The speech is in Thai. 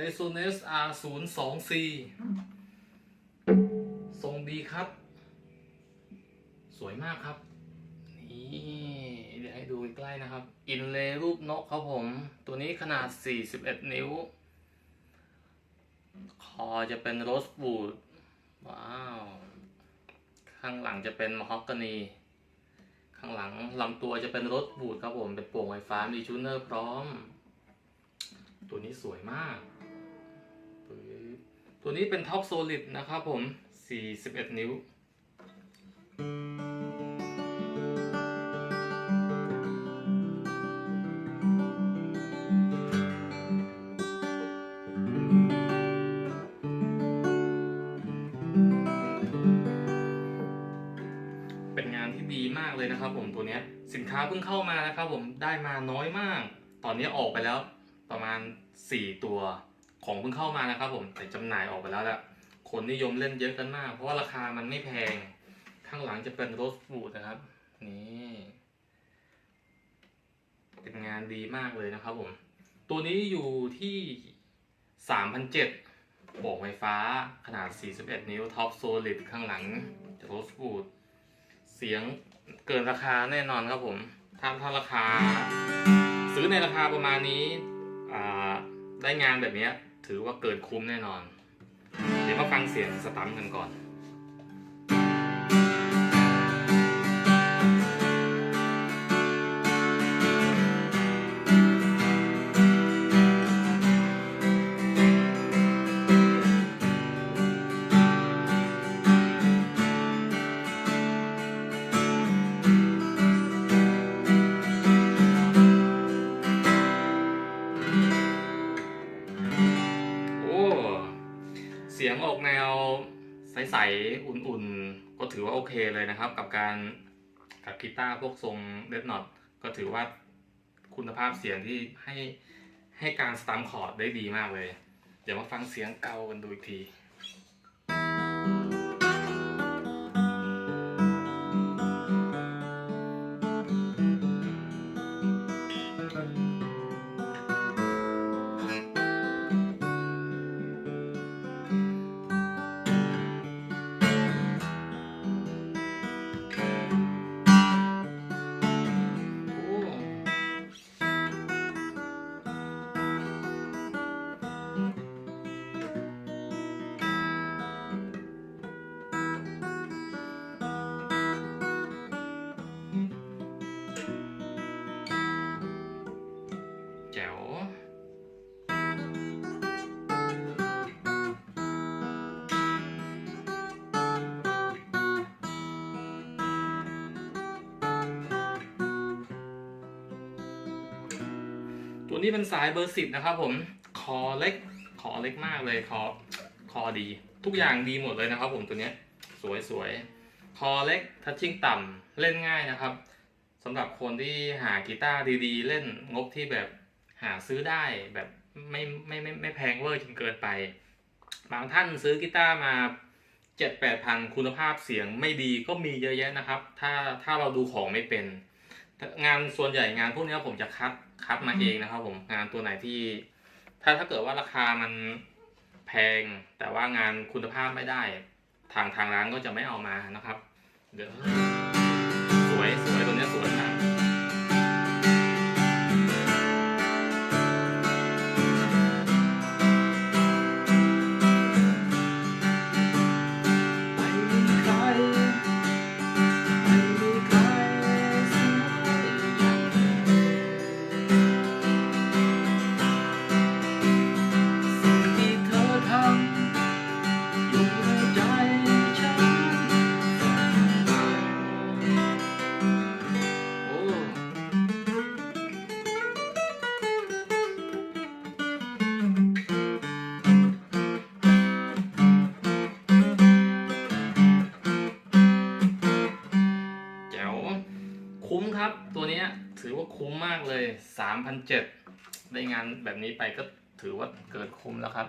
r e s o n a n c e R 0 2 C ทรงดีครับ สวยมากครับ นี่เดี๋ยวให้ดูใกล้ๆนะครับ อินเลรูปนกครับผม ตัวนี้ขนาด 41 นิ้ว คอจะเป็นโรสบูดว้าว ข้างหลังจะเป็นมฮอกกานี ข้างหลังลำตัวจะเป็นรถบูดครับผม เป็นโป่งไฟฟ้า มีชูเนอร์พร้อม ตัวนี้สวยมาก ตัวนี้เป็นท็อปโซลิดนะครับผม 41 นิ้ว เป็นงานที่ดีมากเลยนะครับผมตัวนี้สินค้าเพิ่งเข้ามานะครับผมได้มาน้อยมาก ตอนนี้ออกไปแล้วประมาณ 4 ตัว ของเพิ่งเข้ามานะครับผมแต่จำหน่ายออกไปแล้วแหละคนนิยมเล่นเยอะกันมาก เพราะว่าราคามันไม่แพง ข้างหลังจะเป็นโรสบูดนะครับ นี่เป็นงานดีมากเลยนะครับผม ตัวนี้อยู่ที่ 3,007โป่งไฟฟ้าขนาด 41 นิ้วท็อปโซลิดข้างหลังโรสบูดเสียงเกินราคาแน่นอนครับผม ถ้าถ้าราคา ซื้อในราคาประมาณนี้ได้งานแบบเนี้ย ถือว่าเกินคุ้มแน่นอน เดี๋ยวมาฟังเสียงสตัมกันก่อน สียงออกแนวใสๆอุ่นๆ ก็ถือว่าโอเคเลยนะครับ กับการกับกีตาร์พวกทรงเดดนอตก็ถือว่าคุณภาพเสียงที่ให้ให้การสตัมคอร์ดได้ดีมากเลย เดี๋ยวมาฟังเสียงเก่ากันดูอีกที ตัวนี้เป็นสายเบอร์สิบนะครับผม คอเล็ก คอเล็กมากเลย คอ คอดี ทุกอย่างดีหมดเลยนะครับผมตัวนี้ สวยสวยคอเล็ก ทัชชิ่งต่ำ เล่นง่ายนะครับสำหรับคนที่หากีตาร์ดีๆ เล่นงบที่แบบหาซื้อได้แบบไม่ไม่ไม่ไม่แพงเวอร์จนเกินไป บางท่านซื้อกีตาร์มาเจ็ดแปดพันคุณภาพเสียงไม่ดีก็มีเยอะแยะนะครับ ถ้าถ้าเราดูของไม่เป็น งานส่วนใหญ่งานพวกนี้ผมจะคัด คัดมาเองนะครับผมงานตัวไหนที่ ถ้าถ้าเกิดว่าราคามันแพง แต่ว่างานคุณภาพไม่ได้ ทางทางร้านก็จะไม่เอามานะครับ เดี๋ยวสวยสวยตัวเนี้ยสวยมาก คุ้มครับ ตัวนี้ถือว่าคุ้มมากเลย3,007ได้งานแบบนี้ไปก็ถือว่าเกิดคุ้มแล้วครับ